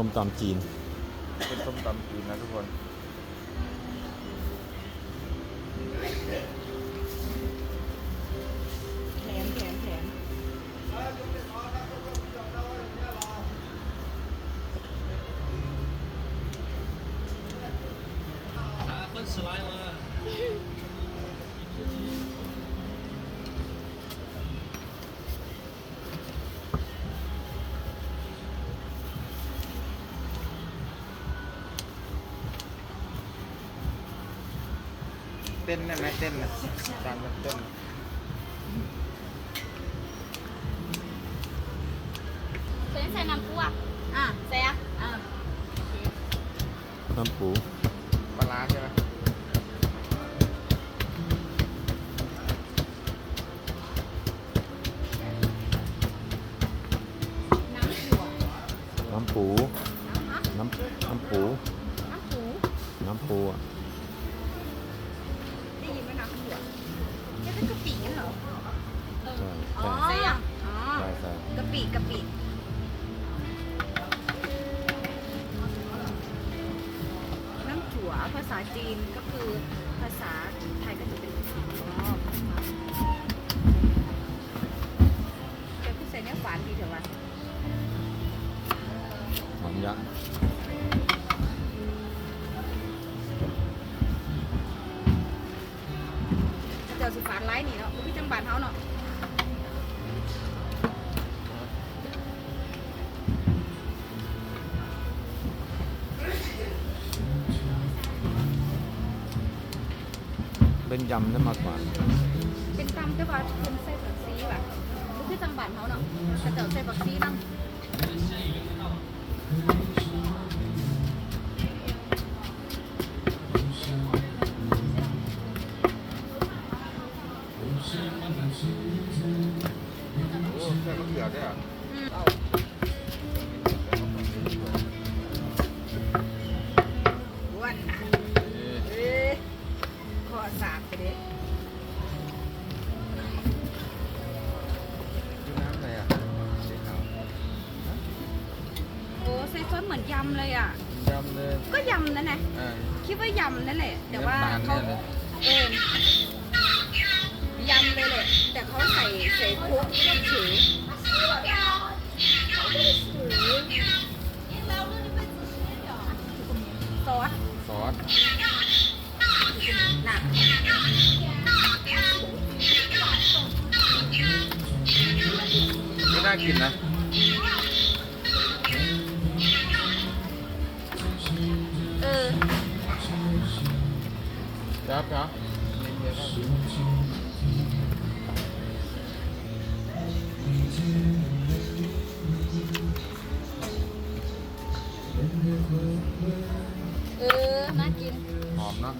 ส้มตำจีน เป็นส้มตำจีนนะทุกคน แถมแถมแถม เต้นได้ไหมเต้นนะจานมันเต้นเต้นใส่น้ำปูอะอะแซ่อะน้ำปูปลาร้าใช่ไหมน้ำถั่วน้ำปูน้ำฮะน้ำน้ำปู น้ำปู น้ำปูอะ กะปิน้ำถั่วภาษาจีนก็คือภาษาไทยก็จะเป็นอ๋อแกพูดใส่เนี่ยฝานดีเถอะวะหอมยักษ์เจ้าสุฝานไลน์นี่เนาะพี่จังบานเฮาเนาะ เป็นยำได้มากกว่า เป็นตำแต่ว่าเป็นไส้ผักซีแบบพี่จังบานเฮาเนาะแต่เจ้าใส่ผักซีนำโอ้ใส่มะเขือด้วยอะ โอ้ใส่ซอสเหมือนยำเลยอะ ยำเลยก็ยำนั่นแหละอ่าคิดว่ายำนั่นแหละ แต่ว่าน้ำตเขาลเนี่ยเลยเออยำเลยแหละแต่เขาใส่ใส่คลุกเฉยซอสซอสหนักไม่น่ากินนะ ครับครับเย็นๆครับเออ น่ากิน หอมเนาะ